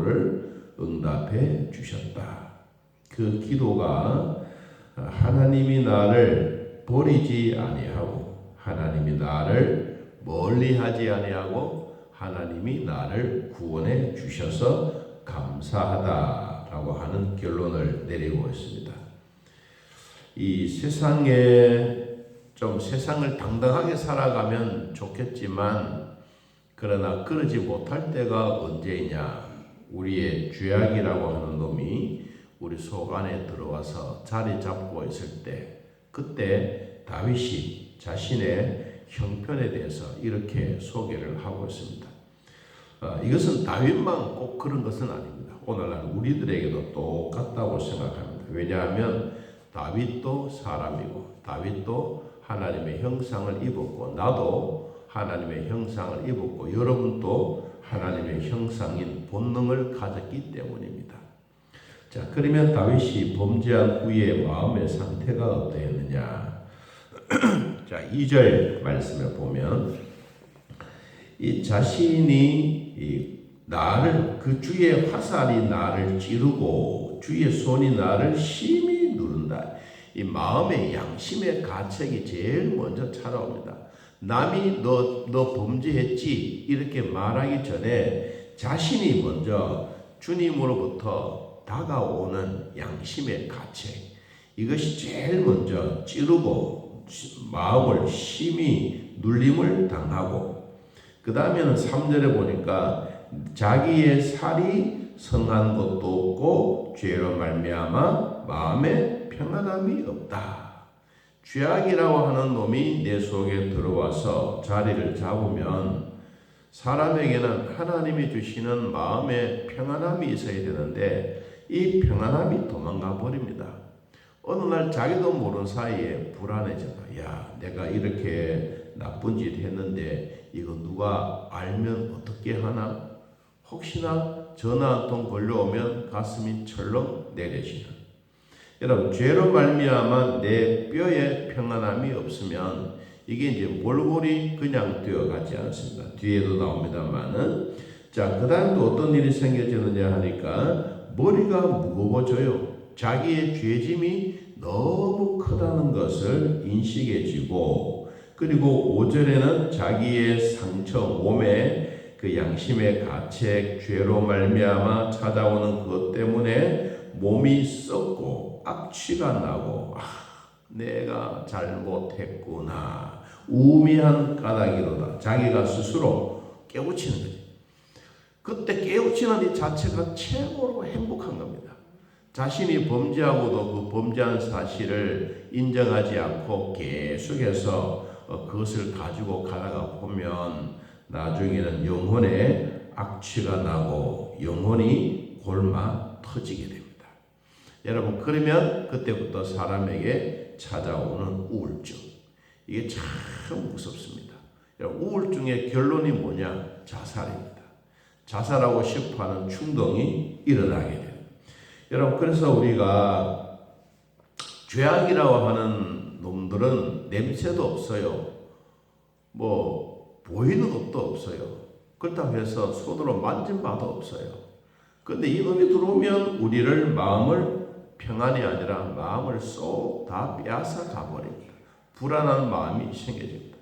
기도를 응답해 주셨다. 그 기도가 하나님이 나를 버리지 아니하고 하나님이 나를 멀리하지 아니하고 하나님이 나를 구원해 주셔서 감사하다라고 하는 결론을 내리고 있습니다. 이 세상에 좀 세상을 당당하게 살아가면 좋겠지만 그러나 그러지 못할 때가 언제이냐? 우리의 죄악이라고 하는 놈이 우리 속 안에 들어와서 자리 잡고 있을 때 그때 다윗이 자신의 형편에 대해서 이렇게 소개를 하고 있습니다. 어, 이것은 다윗만 꼭 그런 것은 아닙니다. 오늘날 우리들에게도 똑같다고 생각합니다. 왜냐하면 다윗도 사람이고 다윗도 하나님의 형상을 입었고 나도 하나님의 형상을 입었고 여러분도 하나님의 형상인 본능을 가졌기 때문입니다. 자, 그러면 다윗이 범죄한 후에 마음의 상태가 어떠했느냐? 자, 2절 말씀을 보면 이 자신이 이 나를 그 주의 화살이 나를 찌르고 주의 손이 나를 심히 누른다. 이 마음의 양심의 가책이 제일 먼저 찾아옵니다. 남이 너, 너 범죄했지 이렇게 말하기 전에 자신이 먼저 주님으로부터 다가오는 양심의 가책 이것이 제일 먼저 찌르고 마음을 심히 눌림을 당하고 그 다음에는 3절에 보니까 자기의 살이 성한 것도 없고 죄로 말미암아 마음에 평안함이 없다. 죄악이라고 하는 놈이 내 속에 들어와서 자리를 잡으면 사람에게는 하나님이 주시는 마음의 평안함이 있어야 되는데 이 평안함이 도망가 버립니다. 어느 날 자기도 모르는 사이에 불안해진다. 야, 내가 이렇게 나쁜 짓 했는데 이거 누가 알면 어떻게 하나? 혹시나 전화 한 통 걸려오면 가슴이 철렁 내려지는. 여러분 죄로 말미암아 내 뼈에 평안함이 없으면 이게 이제 몰골이 그냥 되어가지 않습니다. 뒤에도 나옵니다만은 자 그다음 또 어떤 일이 생겨지느냐 하니까 머리가 무거워져요. 자기의 죄짐이 너무 크다는 것을 인식해지고 그리고 5절에는 자기의 상처 몸에 그 양심의 가책 죄로 말미암아 찾아오는 그것 때문에 몸이 썩고 악취가 나고 아, 내가 잘못했구나. 우미한 까닭이로다. 자기가 스스로 깨우치는 거지. 그때 깨우치는 이 자체가 최고로 행복한 겁니다. 자신이 범죄하고도 그 범죄한 사실을 인정하지 않고 계속해서 어, 그것을 가지고 가다가 보면 나중에는 영혼에 악취가 나고 영혼이 골마 터지게 됩니다. 여러분 그러면 그때부터 사람에게 찾아오는 우울증 이게 참 무섭습니다. 우울증의 결론이 뭐냐? 자살입니다. 자살하고 싶어하는 충동이 일어나게 돼요. 여러분 그래서 우리가 죄악이라고 하는 놈들은 냄새도 없어요. 뭐 보이는 것도 없어요. 그렇다고 해서 손으로 만진 바도 없어요. 근데 이놈이 들어오면 우리를 마음을 평안이 아니라 마음을 쏙 다 빼앗아 가버립니다. 불안한 마음이 생겨집니다.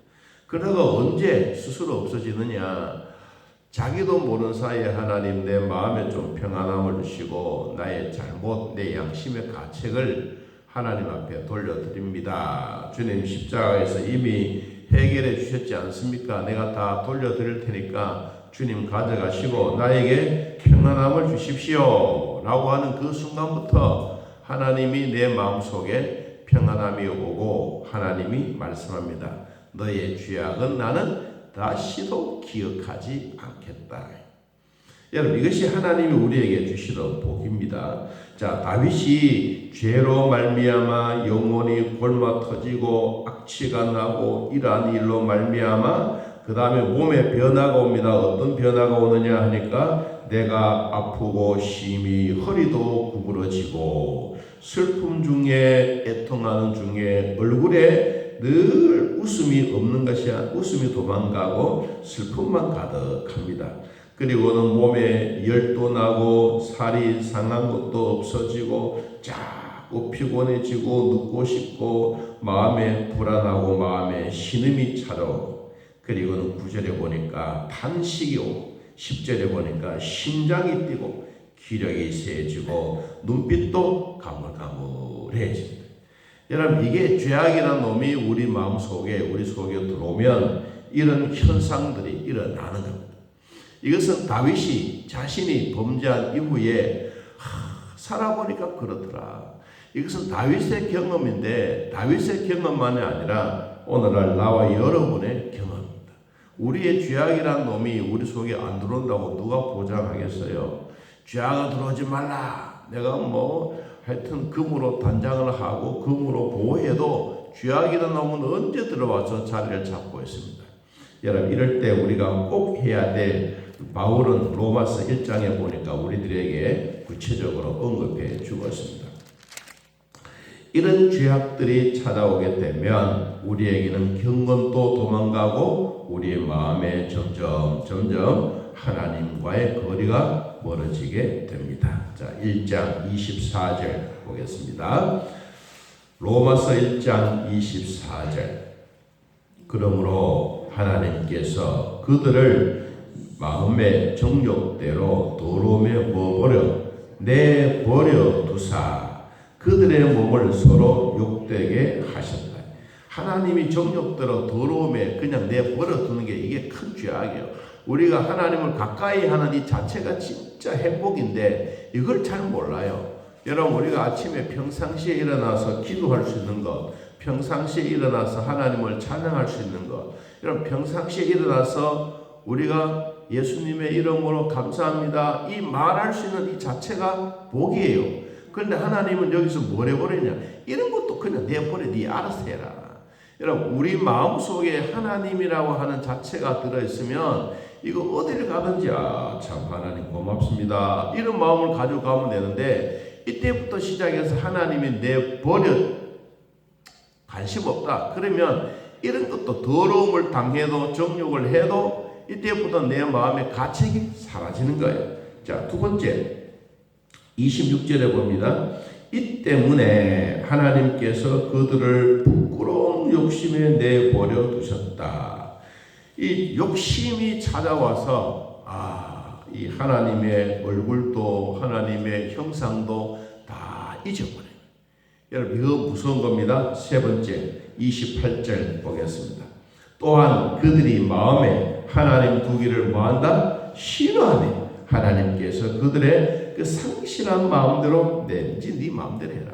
그러다가 언제 스스로 없어지느냐? 자기도 모르는 사이에 하나님 내 마음에 좀 평안함을 주시고 나의 잘못, 내 양심의 가책을 하나님 앞에 돌려드립니다. 주님 십자가에서 이미 해결해 주셨지 않습니까? 내가 다 돌려드릴 테니까 주님 가져가시고 나에게 평안함을 주십시오. 라고 하는 그 순간부터 하나님이 내 마음속에 평안함이 오고 하나님이 말씀합니다. 너의 죄악은 나는 다시도 기억하지 않겠다. 여러분 이것이 하나님이 우리에게 주시는 복입니다. 자 다윗이 죄로 말미암아 영혼이 골마 터지고 악취가 나고 이러한 일로 말미암아 그 다음에 몸에 변화가 옵니다. 어떤 변화가 오느냐 하니까 내가 아프고 심히 허리도 구부러지고 슬픔 중에 애통하는 중에 얼굴에 늘 웃음이 없는 것이 아니라 웃음이 도망가고 슬픔만 가득합니다. 그리고는 몸에 열도 나고 살이 상한 것도 없어지고 자꾸 피곤해지고 눕고 싶고 마음에 불안하고 마음에 신음이 차고 그리고는 구절에 보니까 탄식이 오고 10절에 보니까 심장이 뛰고 기력이 세지고 눈빛도 가물가물해집니다. 여러분 이게 죄악이라는 놈이 우리 마음 속에 우리 속에 들어오면 이런 현상들이 일어나는 겁니다. 이것은 다윗이 자신이 범죄한 이후에 하, 살아보니까 그렇더라. 이것은 다윗의 경험인데 다윗의 경험만이 아니라 오늘날 나와 여러분의 경험입니다. 우리의 죄악이란 놈이 우리 속에 안 들어온다고 누가 보장하겠어요? 죄악은 들어오지 말라. 내가 뭐 하여튼 금으로 단장을 하고 금으로 보호해도 죄악이라는 놈은 언제 들어와서 자리를 잡고 있습니다. 여러분 이럴 때 우리가 꼭 해야 될 바울은 로마서 1장에 보니까 우리들에게 구체적으로 언급해 주고 있습니다. 이런 죄악들이 찾아오게 되면 우리에게는 경건도 도망가고 우리의 마음에 점점 점점 하나님과의 거리가 멀어지게 됩니다. 자, 1장 24절 보겠습니다. 로마서 1장 24절. 그러므로 하나님께서 그들을 마음의 정욕대로 더러움에 부어버려 내 버려 두사 그들의 몸을 서로 욕되게 하셨다. 하나님이 정욕대로 더러움에 그냥 내버려 두는 게 이게 큰 죄악이에요. 우리가 하나님을 가까이 하는 이 자체가 진짜 행복인데 이걸 잘 몰라요. 여러분 우리가 아침에 평상시에 일어나서 기도할 수 있는 것, 평상시에 일어나서 하나님을 찬양할 수 있는 것, 여러분 평상시에 일어나서 우리가 예수님의 이름으로 감사합니다 이 말할 수 있는 이 자체가 복이에요. 그런데 하나님은 여기서 뭘 해버리냐? 이런 것도 그냥 내버려 네 알아서 해라. 여러분 우리 마음 속에 하나님이라고 하는 자체가 들어있으면 이거 어디를 가든지 아 참 하나님 고맙습니다 이런 마음을 가지고 가면 되는데 이때부터 시작해서 하나님이 내 버려 관심 없다 그러면 이런 것도 더러움을 당해도 정욕을 해도 이때부터 내 마음의 가책이 사라지는 거예요 자 두 번째 26절에 봅니다 이 때문에 하나님께서 그들을 부끄러운 욕심에 내버려 두셨다. 이 욕심이 찾아와서 아, 이 하나님의 얼굴도 하나님의 형상도 다 잊어버려요. 여러분 이거 무서운 겁니다. 세 번째 28절 보겠습니다. 또한 그들이 마음에 하나님 두기를 뭐한다? 싫어하네. 하나님께서 그들의 그 상실한 마음대로 내지 네 마음대로 해라.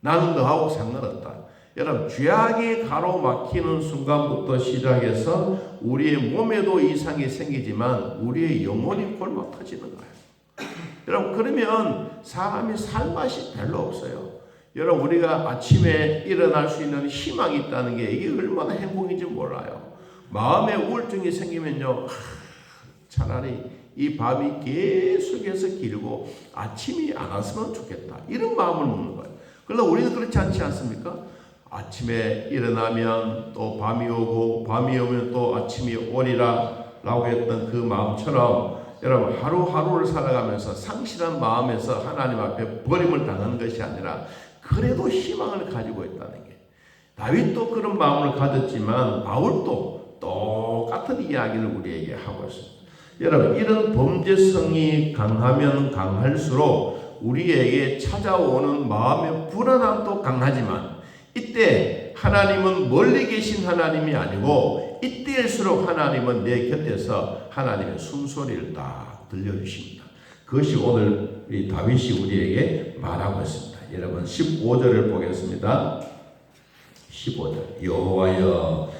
나는 너하고 상관없다. 여러분 죄악이 가로막히는 순간부터 시작해서 우리의 몸에도 이상이 생기지만 우리의 영혼이 골막 터지는 거예요. 여러분 그러면 사람이 살 맛이 별로 없어요. 여러분 우리가 아침에 일어날 수 있는 희망이 있다는 게 이게 얼마나 행복인지 몰라요. 마음에 우울증이 생기면요. 하, 차라리 이 밤이 계속해서 길고 아침이 안 왔으면 좋겠다. 이런 마음을 먹는 거예요. 그러나 우리는 그렇지 않지 않습니까? 아침에 일어나면 또 밤이 오고 밤이 오면 또 아침이 오리라 라고 했던 그 마음처럼 여러분 하루하루를 살아가면서 상실한 마음에서 하나님 앞에 버림을 당하는 것이 아니라 그래도 희망을 가지고 있다는 게 다윗도 그런 마음을 가졌지만 바울도 똑같은 이야기를 우리에게 하고 있습니다. 여러분 이런 범죄성이 강하면 강할수록 우리에게 찾아오는 마음의 불안함도 강하지만 이때 하나님은 멀리 계신 하나님이 아니고 이때일수록 하나님은 내 곁에서 하나님의 숨소리를 딱 들려주십니다. 그것이 오늘 이 다윗이 우리에게 말하고 있습니다. 여러분 15절을 보겠습니다. 15절 여호와여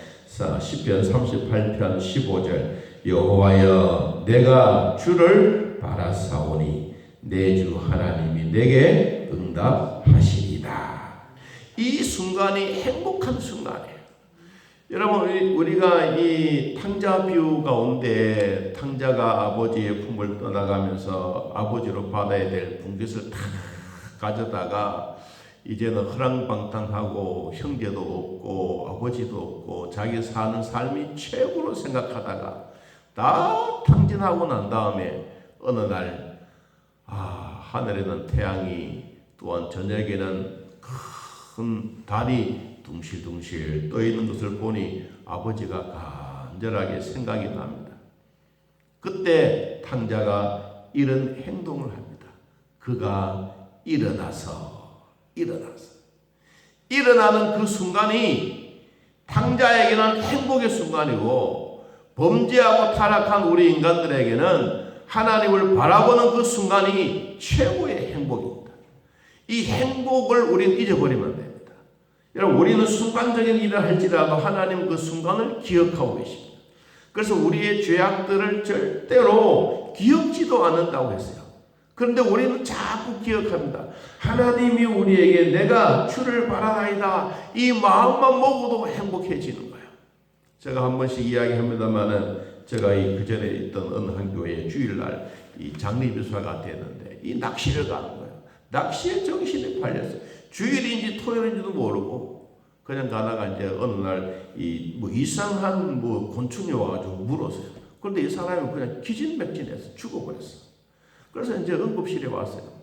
시편 38편 15절 여호와여 내가 주를 바라사오니 내 주 하나님이 내게 응답하시리다. 이 순간이 행복한 순간이에요. 여러분 우리가 이 탕자 비유 가운데 탕자가 아버지의 품을 떠나가면서 아버지로 받아야 될 분깃을 다 가져다가 이제는 허랑방탕하고 형제도 없고 아버지도 없고 자기 사는 삶이 최고로 생각하다가 다 탕진하고 난 다음에 어느 날 아, 하늘에는 태양이 또한 저녁에는 큰 달이 둥실둥실 떠 있는 것을 보니 아버지가 간절하게 생각이 납니다. 그때 탕자가 이런 행동을 합니다. 그가 일어나서 일어나서 일어나는 그 순간이 탕자에게는 행복의 순간이고 범죄하고 타락한 우리 인간들에게는 하나님을 바라보는 그 순간이 최고의 행복입니다. 이 행복을 우리는 잊어버리면 됩니다. 여러분, 우리는 순간적인 일을 할지라도 하나님 그 순간을 기억하고 계십니다. 그래서 우리의 죄악들을 절대로 기억지도 않는다고 했어요. 그런데 우리는 자꾸 기억합니다. 하나님이 우리에게 내가 주를 바라나이다. 이 마음만 먹어도 행복해지는. 제가 한 번씩 이야기합니다만은 제가 이 그전에 있던 어느 한 교회 주일날 이 장례비수가 됐는데 이 낚시를 가는 거예요. 낚시에 정신이 팔렸어요. 주일인지 토요일인지도 모르고 그냥 가다가 이제 어느 날 이 뭐 이상한 뭐 곤충이 와가지고 물었어요. 그런데 이 사람이 그냥 기진맥진해서 죽어버렸어. 그래서 이제 응급실에 왔어요.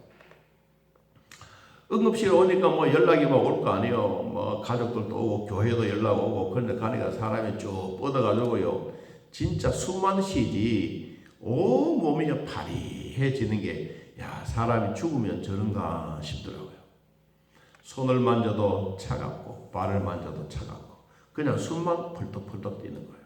응급실에 오니까 뭐 연락이 막 올 거 아니에요. 뭐 가족들도 오고 교회도 연락 오고 그런데 가니까 사람이 쭉 뻗어가지고요. 진짜 숨만 쉬지 온 몸이 파리해지는 게 야 사람이 죽으면 저런가 싶더라고요. 손을 만져도 차갑고 발을 만져도 차갑고 그냥 숨만 펄떡펄떡 뛰는 거예요.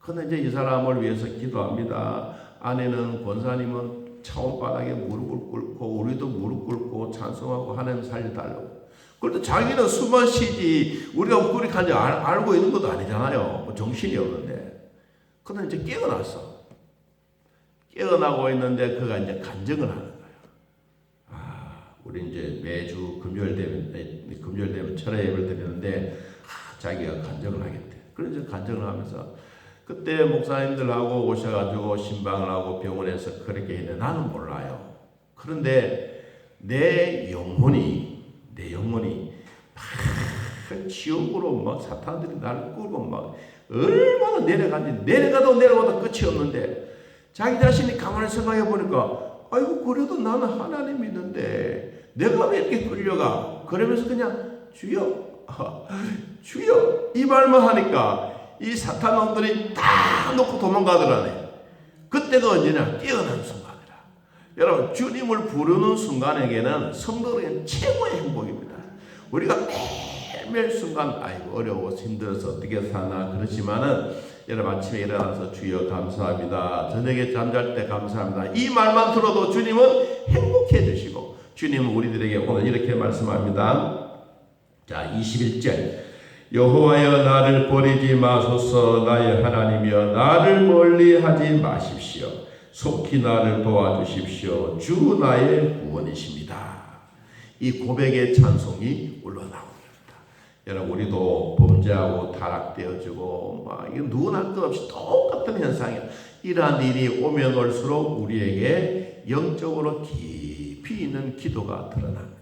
근데 이제 이 사람을 위해서 기도합니다. 아내는 권사님은 차원바닥에 무릎을 꿇고 우리도 무릎 꿇고 찬송하고 하나님 살려달라고. 그런데 자기는 숨만 쉬지 우리가 그렇게 한지 알고 있는 것도 아니잖아요. 뭐 정신이 없는데. 근데 이제 깨어났어. 깨어나고 있는데 그가 이제 간증을 하는 거예요. 아, 우리 이제 매주 금요일 되면 에, 금요일 되면 철야 예배를 드리는데 아, 자기가 간증을 하겠대. 그래서 간증을 하면서 그때 목사님들하고 오셔가지고 신방을 하고 병원에서 그렇게 했는데 나는 몰라요. 그런데 내 영혼이 내 영혼이 막 지옥으로 막 사탄들이 나를 끌고 막 얼마나 내려간지 내려가도 내려가도 끝이 없는데 자기 자신이 가만히 생각해 보니까 아이고 그래도 나는 하나님 믿는데 내가 왜 이렇게 끌려가 그러면서 그냥 주여 주여 이 말만 하니까 이 사탄 놈들이 다 놓고 도망가더라네 그때가 언제냐 깨어난 순간이라 여러분 주님을 부르는 순간에게는 성도에게는 최고의 행복입니다 우리가 매일매일 순간 아이고 어려워서 힘들어서 어떻게 사나 그렇지만은 여러분 아침에 일어나서 주여 감사합니다. 저녁에 잠잘 때 감사합니다. 이 말만 들어도 주님은 행복해 주시고 주님은 우리들에게 오늘 이렇게 말씀합니다. 자 21절 여호와여 나를 버리지 마소서 나의 하나님이여 나를 멀리하지 마십시오. 속히 나를 도와주십시오. 주 나의 구원이십니다. 이 고백의 찬송이 올라나옵니다. 여러분 우리도 범죄하고 타락되어지고 막 이거 누구나 끝없이 똑같은 현상이에요. 이러한 일이 오면 올수록 우리에게 영적으로 깊이 있는 기도가 드러납니다.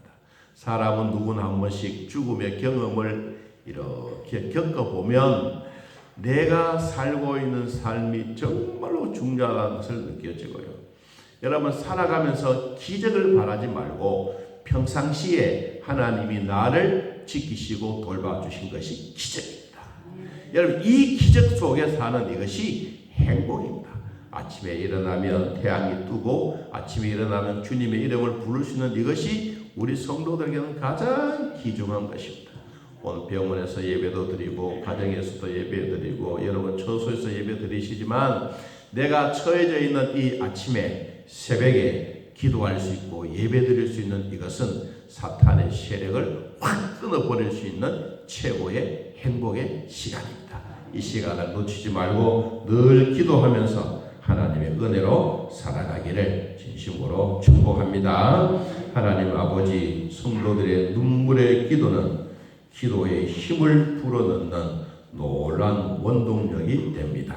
사람은 누구나 한 번씩 죽음의 경험을 이렇게 겪어보면 내가 살고 있는 삶이 정말로 중요하다는 것을 느껴지고요. 여러분 살아가면서 기적을 바라지 말고 평상시에 하나님이 나를 지키시고 돌봐주신 것이 기적입니다. 여러분 이 기적 속에 사는 이것이 행복입니다. 아침에 일어나면 태양이 뜨고 아침에 일어나면 주님의 이름을 부를 수 있는 이것이 우리 성도들에게는 가장 귀중한 것입니다. 오늘 병원에서 예배도 드리고 가정에서도 예배 드리고 여러분 처소에서 예배 드리시지만 내가 처해져 있는 이 아침에 새벽에 기도할 수 있고 예배 드릴 수 있는 이것은 사탄의 세력을 확 끊어버릴 수 있는 최고의 행복의 시간입니다. 이 시간을 놓치지 말고 늘 기도하면서 하나님의 은혜로 살아가기를 진심으로 축복합니다. 하나님 아버지 성도들의 눈물의 기도는 기도의 힘을 불어넣는 놀란 원동력이 됩니다.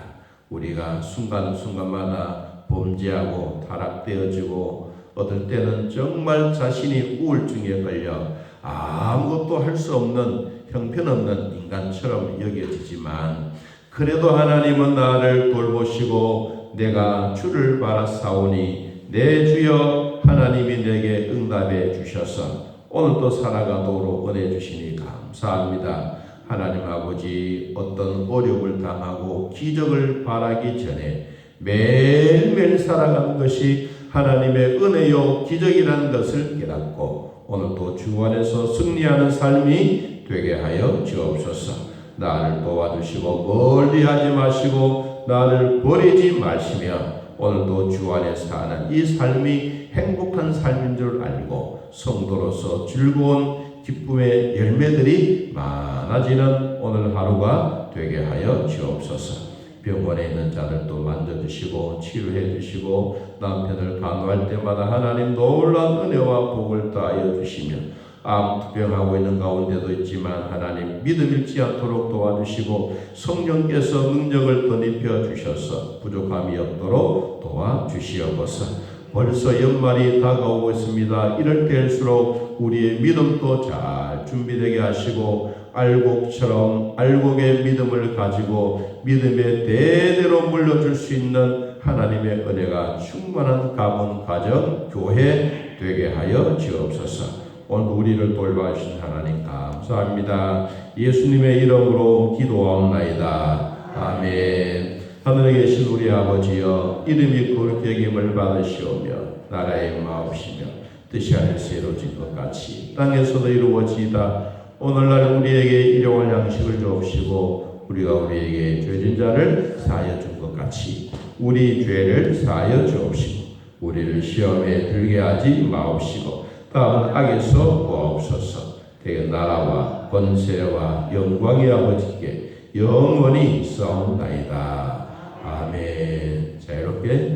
우리가 순간순간마다 범죄하고 타락되어지고 어떨 때는 정말 자신이 우울증에 걸려 아무것도 할 수 없는 형편없는 인간처럼 여겨지지만 그래도 하나님은 나를 돌보시고 내가 주를 바라사오니 내 주여 하나님이 내게 응답해 주셔서 오늘도 살아가도록 은혜 주시니 감사합니다. 하나님 아버지 어떤 어려움을 당하고 기적을 바라기 전에 매일매일 살아가는 것이 하나님의 은혜요 기적이라는 것을 깨닫고 오늘도 주 안에서 승리하는 삶이 되게 하여 주옵소서. 나를 도와주시고 멀리하지 마시고 나를 버리지 마시며 오늘도 주 안에 사는 이 삶이 행복한 삶인 줄 알고 성도로서 즐거운 기쁨의 열매들이 많아지는 오늘 하루가 되게 하여 주옵소서. 병원에 있는 자들도 만져주시고 치료해 주시고 남편을 간호할 때마다 하나님 놀란 은혜와 복을 더하여 주시며 암투병하고 있는 가운데도 있지만 하나님 믿음 잃지 않도록 도와주시고 성령께서 능력을 덧입혀 주셔서 부족함이 없도록 도와주시옵소서. 벌써 연말이 다가오고 있습니다. 이럴 때일수록 우리의 믿음도 잘 준비되게 하시고 알곡처럼 알곡의 믿음을 가지고 믿음의 대대로 물려줄 수 있는 하나님의 은혜가 충만한 가문, 가정, 교회 되게 하여 주옵소서. 오늘 우리를 돌봐주신 하나님 감사합니다. 예수님의 이름으로 기도하옵나이다. 아멘. 하늘에 계신 우리 아버지여 이름이 거룩히 여김을 받으시오며 나라의 마옵시며 뜻이 하늘에서 이루어진 것 같이 땅에서도 이루어지이다. 오늘날 우리에게 일용할 양식을 주옵시고 우리가 우리에게 죄진 자를 사하여 준 것 같이 우리 죄를 사하여 주옵시고 우리를 시험에 들게 하지 마옵시고 다음 악에서 구하옵소서. 대개 나라와 권세와 영광의 아버지께 영원히 싸움나이다 아멘 자 이렇게